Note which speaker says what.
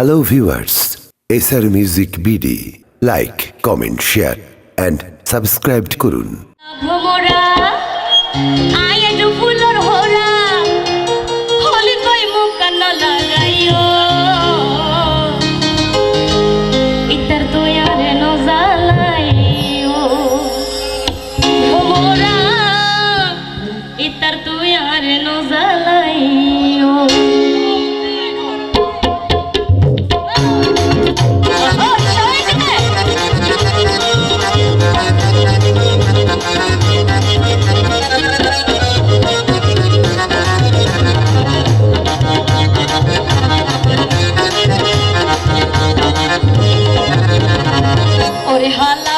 Speaker 1: Hello viewers SR Music BD like comment share and subscribe করুন।
Speaker 2: ভ্রমরা Ayaz floor হোরা, হলি কই লাগাইও। ইতার দয়ারে ন ভ্রমরা, ইতার দয়ারে ন Hallelujah.